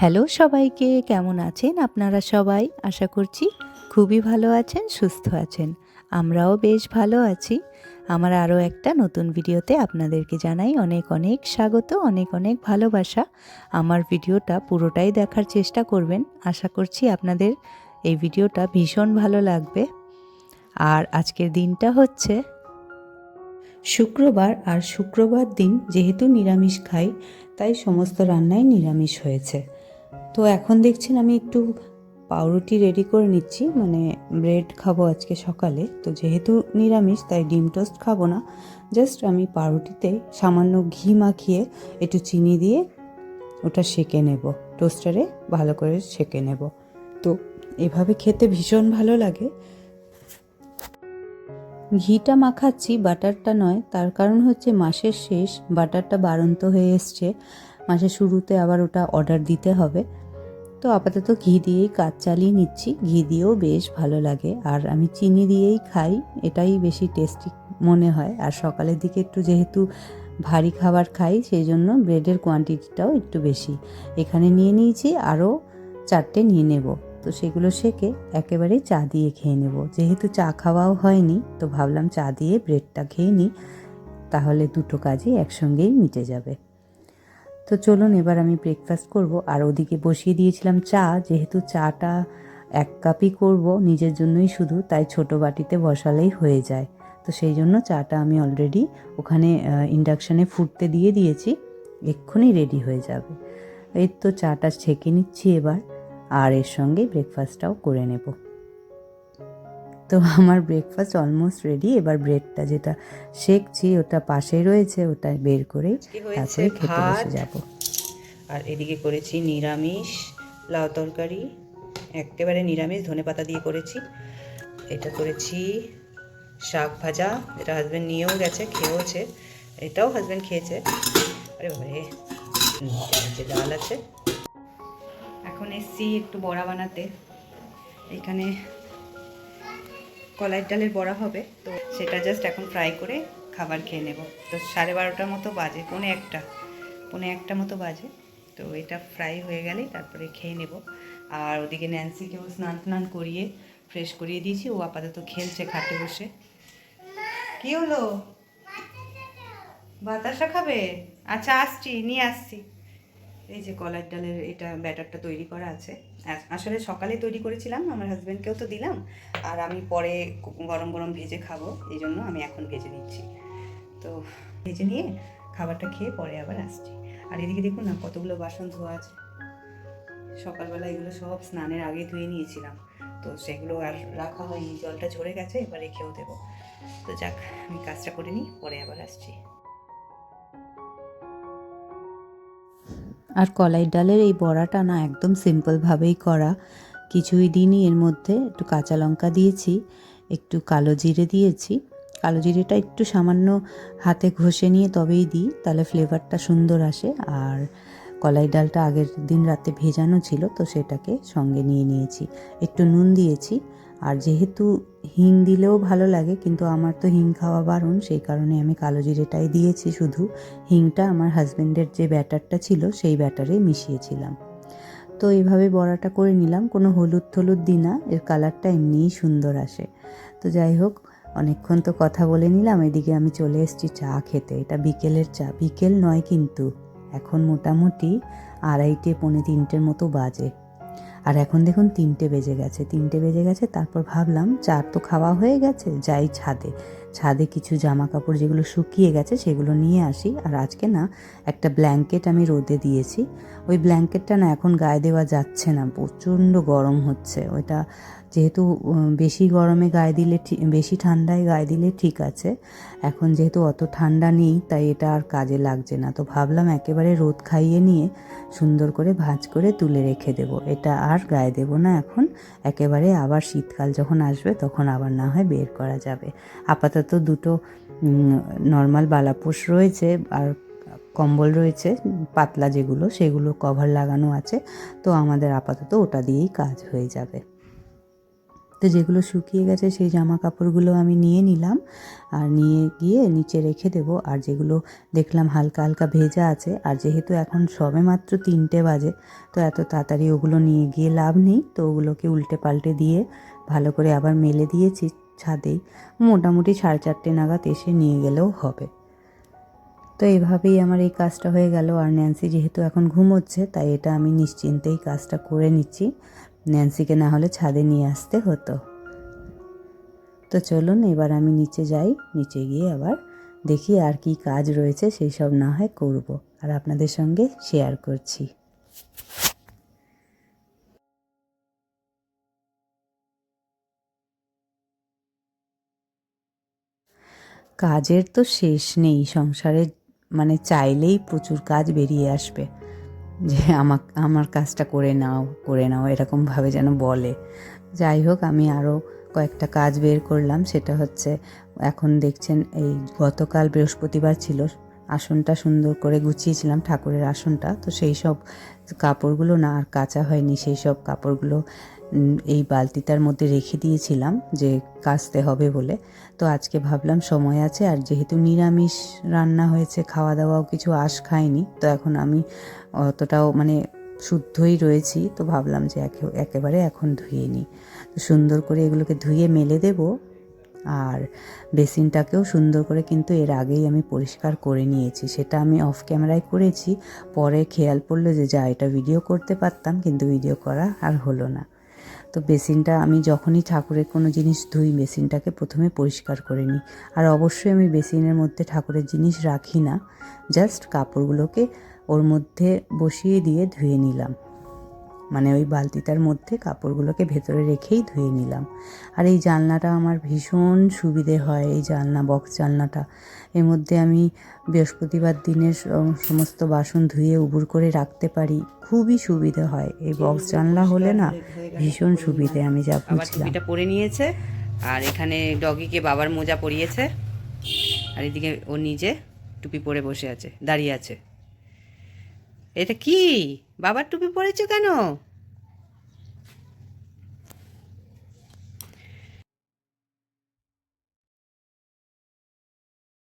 Hello সবাইকে, কেমন আছেন আপনারা সবাই? আশা করছি খুবই ভালো আছেন, সুস্থ আছেন। আমরাও বেশ ভালো আছি। আমার আরও একটা নতুন ভিডিওতে আপনাদেরকে জানাই অনেক অনেক স্বাগত, অনেক অনেক ভালোবাসা। আমার ভিডিওটা পুরোটাই দেখার চেষ্টা করবেন। আশা করছি আপনাদের এই ভিডিওটা ভীষণ ভালো লাগবে। আর আজকের দিনটা হচ্ছে শুক্রবার, আর শুক্রবার দিন যেহেতু নিরামিষ খাই, তাই সমস্ত রান্নাই নিরামিষ হয়েছে। তো এখন দেখছেন আমি একটু পাউরুটি রেডি করে নিচ্ছি মানে ব্রেড খাব আজকে সকালে। তো যেহেতু নিরামিষ, তাই ডিম টোস্ট খাব না। জাস্ট আমি পাউরুটিতে সামান্য ঘি মাখিয়ে একটু চিনি দিয়ে ওটা সেঁকে নেব। টোস্টারে ভালো করে সেঁকে নেব। তো এভাবে খেতে ভীষণ ভালো লাগে। ঘিটা মাখাচ্ছি, বাটারটা নয়। তার কারণ হচ্ছে মাসের শেষ, বাটারটা বাড়ন্ত হয়ে এসছে। মাসের শুরুতে আবার ওটা অর্ডার দিতে হবে। তো আপাতত ঘি দিয়েই কাজ চালিয়ে নিচ্ছি। ঘি দিয়েও বেশ ভালো লাগে। আর আমি চিনি দিয়েই খাই। এটাই বেশি টেস্টি মনে হয়। আর সকালের দিকে একটু যেহেতু ভারী খাবার খাই সেই জন্য ব্রেডের কোয়ান্টিটিটাও একটু বেশি। এখানে নিয়ে নিয়েছি আরও চারটে নিয়ে নেব। তো সেগুলো সেকে একেবারে চা দিয়ে খেয়ে নেব। যেহেতু চা খাওয়াও হয়নি, তো ভাবলাম চা দিয়ে ব্রেডটা খেয়ে নিই তাহলে দুটো কাজই একসঙ্গেই মিটে যাবে। তো চলুন এবার আমি ব্রেকফাস্ট করব। আর ওদিকে বসিয়ে দিয়েছিলাম চা, যেহেতু চাটা এক কাপই করব, নিজের জন্যই শুধু, তাই ছোট বাটিতে বসালেই হয়ে যায়। তো সেই জন্য চাটা আমি অলরেডি ওখানে ইন্ডাকশানে ফুটতে দিয়ে দিয়েছি, এক্ষুনি রেডি হয়ে যাবে। এই তো চাটা ছেঁকে নিচ্ছি এবার, আর এর সঙ্গে ব্রেকফাস্টটাও করে নেব। তো আমার ব্রেকফাস্ট অলমোস্ট রেডি এবার ব্রেডটা যেটা শেখছি ওটা পাশে রয়েছে ওটা বের করে তারপরে খেতে বসে যাব। আর এদিকে করেছি নিরামিষ লাউ তরকারি একেবারে নিরামিষ ধনে পাতা দিয়ে করেছি। এটা করেছি শাক ভাজা এটা হাজব্যান্ড নিয়েও গেছে খেয়েওছে এটাও হাজব্যান্ড খেয়েছে। আরে বাবারে হুম, নিচে ডাল আছে। এখন এসছি একটু বড়া বানাতে। এখানে কলাইয়ের ডালের বড়া হবে, তো সেটা জাস্ট এখন ফ্রাই করে খাবার খেয়ে নেব। তো সাড়ে বারোটার মতো বাজে, পৌনে একটা, পনে একটা মতো বাজে। তো এটা ফ্রাই হয়ে গেলেই তারপরে খেয়ে নেব। আর ওদিকে ন্যান্সিকেও স্নান টান করিয়ে ফ্রেশ করিয়ে দিয়েছি, ও আপাতত খেলছে খাটে বসে। কি হলো? বাতাসা খাবে? আচ্ছা আসছি, নিয়ে আসছি। এই যে কলার ডালের এটা ব্যাটারটা তৈরি করা আছে। আসলে সকালে তৈরি করেছিলাম, আমার হাজব্যান্ডকেও তো দিলাম, আর আমি পরে গরম গরম ভেজে খাব এই জন্য আমি এখন ভেজে নিচ্ছি। তো ভেজে নিয়ে খাবারটা খেয়ে পরে আবার আসছি। আর এদিকে দেখুন না, কতগুলো বাসন ধোয়া আছে। সকালবেলা এগুলো সব স্নানের আগে ধুয়ে নিয়েছিলাম। তো সেগুলো আর রাখা হয়নি, জলটা ঝরে গেছে, এবার রেখেও দেবো। তো যাক, আমি কাজটা করে নিই, পরে আবার আসছি। আর কলাই ডালের এই বড়াটা না একদম সিম্পলভাবেই করা। কিছুই দিনই এর মধ্যে একটু কাঁচা লঙ্কা দিয়েছি, একটু কালো জিরে দিয়েছি। কালো জিরেটা একটু সামান্য হাতে ঘষে নিয়ে তবেই দিই, তাহলে ফ্লেভারটা সুন্দর আসে। আর কলাই ডালটা আগের দিন রাতে ভেজানো ছিল, তো সেটাকে সঙ্গে নিয়ে নিয়েছি। একটু নুন দিয়েছি আর যেহেতু হিং দিলেও ভালো লাগে, কিন্তু আমার তো হিং খাওয়া বারণ, সেই কারণে আমি কালো জিরেটাই দিয়েছি শুধু। হিংটা আমার হাজব্যান্ডের যে ব্যাটারটা ছিল, সেই ব্যাটারে মিশিয়েছিলাম। তো এইভাবে বড়াটা করে নিলাম, কোনো হলুদ থলুদ দিই না, এর কালারটা এমনিই সুন্দর আসে। তো যাই হোক, অনেকক্ষণ তো কথা বলে নিলাম, এদিকে আমি চলে এসেছি চা খেতে। এটা বিকেলের চা, বিকেল নয় কিন্তু, এখন মোটামুটি আড়াইটে, পৌনে তিনটের মতো বাজে। আর এখন দেখুন তিনটে বেজে গেছে, তিনটে বেজে গেছে, তারপর ভাবলাম চার তো খাওয়া হয়ে গেছে, যাই ছাদে। ছাদে কিছু জামা কাপড় যেগুলো শুকিয়ে গেছে সেগুলো নিয়ে আসি। আর আজকে না একটা ব্ল্যাঙ্কেট আমি রোদে দিয়েছি। ওই ব্ল্যাঙ্কেটটা না এখন গায়ে দেওয়া যাচ্ছে না, প্রচণ্ড গরম হচ্ছে। ওইটা যেহেতু বেশি গরমে গায়ে দিলে বেশি ঠান্ডায় গায়ে দিলে ঠিক আছে। এখন যেহেতু অত ঠান্ডা নেই, তাই এটা আর কাজে লাগছে না। তো ভাবলাম একেবারে রোদ খাইয়ে নিয়ে সুন্দর করে ভাঁজ করে তুলে রেখে দেব। এটা আর গায়ে দেব না এখন। একেবারে আবার শীতকাল যখন আসবে, তখন আবার না হয় বের করা যাবে। আপাতত দুটো নর্মাল বালাপোষ রয়েছে আর কম্বল রয়েছে, পাতলা যেগুলো, সেগুলো কভার লাগানো আছে। তো আমাদের আপাতত ওটা দিয়েই কাজ হয়ে যাবে। তো যেগুলো শুকিয়ে গেছে সেই জামা কাপড়গুলো আমি নিয়ে নিলাম। আর নিয়ে গিয়ে নিচে রেখে দেবো। আর যেগুলো দেখলাম হালকা হালকা ভেজা আছে, আর যেহেতু এখন সবে মাত্র তিনটে বাজে, তো এত তাড়াতাড়ি ওগুলো নিয়ে গিয়ে লাভ নেই। তো ওগুলোকে উল্টে পাল্টে দিয়ে ভালো করে আবার মেলে দিয়েছি ছাদেই মোটামুটি সাড়ে চারটে নাগাদ এসে নিয়ে গেলেও হবে। তো এইভাবেই আমার এই কাজটা হয়ে গেল। আর ন্যান্সি যেহেতু এখন ঘুমোচ্ছে, তাই এটা আমি নিশ্চিন্তেই কাজটা করে নিচ্ছি। ন্যান্সিকে না হলে ছাদে নিয়ে আসতে হতো। তো চলুন, এবার আমি নিচে যাই। নিচে গিয়ে আবার দেখি আর কি কাজ রয়েছে, সেই সব না হয় করব আর আপনাদের সঙ্গে শেয়ার করছি। কাজের তো শেষ নেই, সংসারে মানে চাইলেই প্রচুর কাজ বেরিয়ে আসবে। যে আমার আমার কাজটা করে নাও করে নাও এরকমভাবে যেন বলে। যাই হোক, আমি আরও কয়েকটা কাজ বের করলাম। সেটা হচ্ছে, এখন দেখছেন এই গতকাল বৃহস্পতিবার ছিল, আসনটা সুন্দর করে গুছিয়েছিলাম ঠাকুরের আসনটা। তো সেই সব কাপড়গুলো না আর কাঁচা হয়নি, সেই সব কাপড়গুলো এই বালতিটার মধ্যে রেখে দিয়েছিলাম যে কাচতে হবে বলে। তো আজকে ভাবলাম সময় আছে আর যেহেতু নিরামিষ রান্না হয়েছে খাওয়া দাওয়াও কিছু আশ খায়নি তো এখন আমি অতটাও মানে শুদ্ধই রয়েছি, তো ভাবলাম যে একে- একেবারে এখন ধুয়ে নিই। তো সুন্দর করে এগুলোকে ধুয়ে মেলে দেব আর বেসিনটাকেও সুন্দর করে কিন্তু এর আগেই আমি পরিষ্কার করে নিয়েছি। সেটা আমি অফ ক্যামেরায় করেছি, পরে খেয়াল পড়ল যে যা এটা ভিডিও করতে পারতাম, কিন্তু ভিডিও করা আর হলো না। তো বেসিনটা আমি যখনই ঠাকুরের কোনো জিনিস ধুই, বেসিনটাকে প্রথমে পরিষ্কার করে নিই। আর অবশ্যই আমি বেসিনের মধ্যে ঠাকুরের জিনিস রাখি না, জাস্ট কাপড়গুলোকে ওর মধ্যে বসিয়ে দিয়ে ধুয়ে নিলাম। মানে ওই বালতিটার মধ্যে কাপড়গুলোকে ভেতরে রেখেই ধুয়ে নিলাম। আর এই জানলাটা আমার ভীষণ সুবিধে হয় এই জানলা বক্স জানলাটা। এর মধ্যে আমি বৃহস্পতিবার দিনের সম- সমস্ত বাসন ধুয়ে উবুর করে রাখতে পারি। খুবই সুবিধে হয়। এই বক্স জানলা হলে না ভীষণ সুবিধে আমি যা বুঝলাম পরে নিয়েছে। আর এখানে ডগিকে বাবার মোজা পরিয়েছে। আর এদিকে ও নিজে টুপি পরে বসে আছে দাঁড়িয়ে আছে। এটা কি? বাবার টুপি পরেছো কেন?